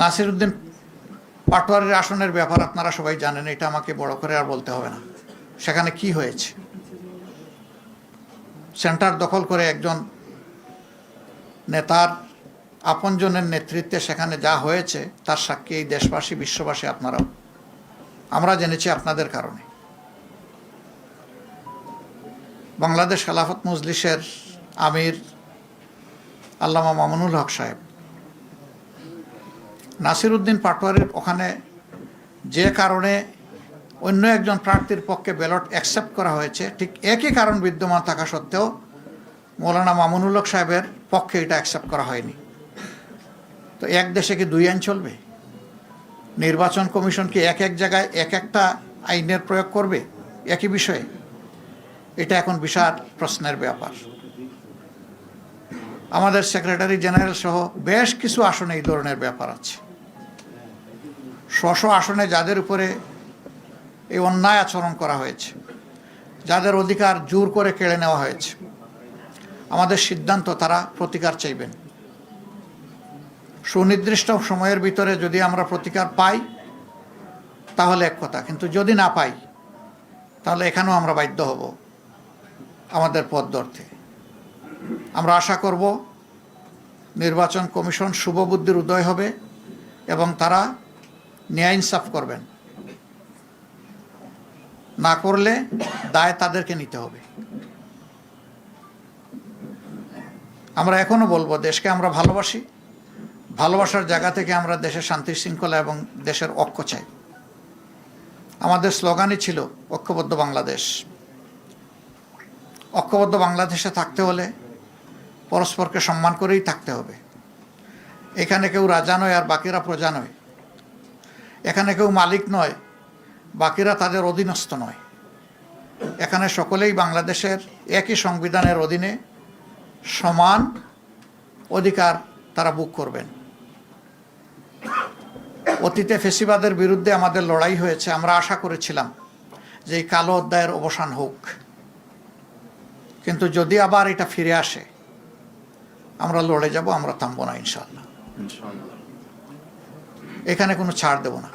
নাসির উদ্দিন পাটোয়ারির আসনের ব্যাপার আপনারা সবাই জানেন, এটা আমাকে বড় করে আর বলতে হবে না। সেখানে কি হয়েছে? সেন্টার দখল করে একজন নেতার আপনজনের নেতৃত্বে সেখানে যা হয়েছে, তার সাক্ষী এই দেশবাসী, বিশ্ববাসী আপনারাও। আমরা জেনেছি আপনাদের কারণে। বাংলাদেশ খেলাফত মজলিসের আমির আল্লামা মামুনুল হক সাহেব নাসির উদ্দিন পাটোয়ারির ওখানে যে কারণে অন্য একজন প্রার্থীর পক্ষে ব্যালট অ্যাকসেপ্ট করা হয়েছে, ঠিক একই কারণ বিদ্যমান থাকা সত্ত্বেও মৌলানা মামুনুল হক সাহেবের পক্ষে এটা অ্যাকসেপ্ট করা হয়নি। তো এক দেশে কি দুই আইন চলবে? নির্বাচন কমিশন কি এক এক জায়গায় এক একটা আইনের প্রয়োগ করবে? একই বিষয়ে। এটা এখন বিশাল প্রশ্নের ব্যাপার। আমাদের সেক্রেটারি জেনারেল সহ বেশ কিছু আসনে এই ধরনের ব্যাপার আছে। স্ব আসনে যাদের উপরে এই অন্যায় আচরণ করা হয়েছে, যাদের অধিকার জোর করে কেড়ে নেওয়া হয়েছে, আমাদের সিদ্ধান্ত তারা প্রতিকার চাইবেন। সুনির্দিষ্ট সময়ের ভিতরে যদি আমরা প্রতিকার পাই, তাহলে এক কথা, কিন্তু যদি না পাই, তাহলে এখানেও আমরা বাধ্য হব আমাদের পথ ধরতে। আমরা আশা করব নির্বাচন কমিশন শুভবুদ্ধির উদয় হবে এবং তারা ন্যায় ইনসাফ করবেন। না করলে দায় তাদেরকে নিতে হবে। আমরা এখনও বলব, দেশকে আমরা ভালোবাসি। ভালোবাসার জায়গা থেকে আমরা দেশের শান্তি শৃঙ্খলা এবং দেশের ঐক্য চাই। আমাদের স্লোগানই ছিল, ঐক্যবদ্ধ বাংলাদেশ। ঐক্যবদ্ধ বাংলাদেশে থাকতে হলে পরস্পরকে সম্মান করেই থাকতে হবে। এখানে কেউ রাজা নয় আর বাকিরা প্রজা নয়। এখানে কেউ মালিক নয়, বাকিরা তাদের অধীনস্থ নয়। এখানে সকলেই বাংলাদেশের একই সংবিধানের অধীনে সমান অধিকার তারা বুক করবেন। অতীতে ফেসিবাদের বিরুদ্ধে আমাদের লড়াই হয়েছে, আমরা আশা করেছিলাম যে এই কালো অধ্যায়ের অবসান হোক। কিন্তু যদি আবার এটা ফিরে আসে, আমরা লড়ে যাব, আমরা থামবো না ইনশাল্লাহ এখানে কোনো ছাড় দেব না।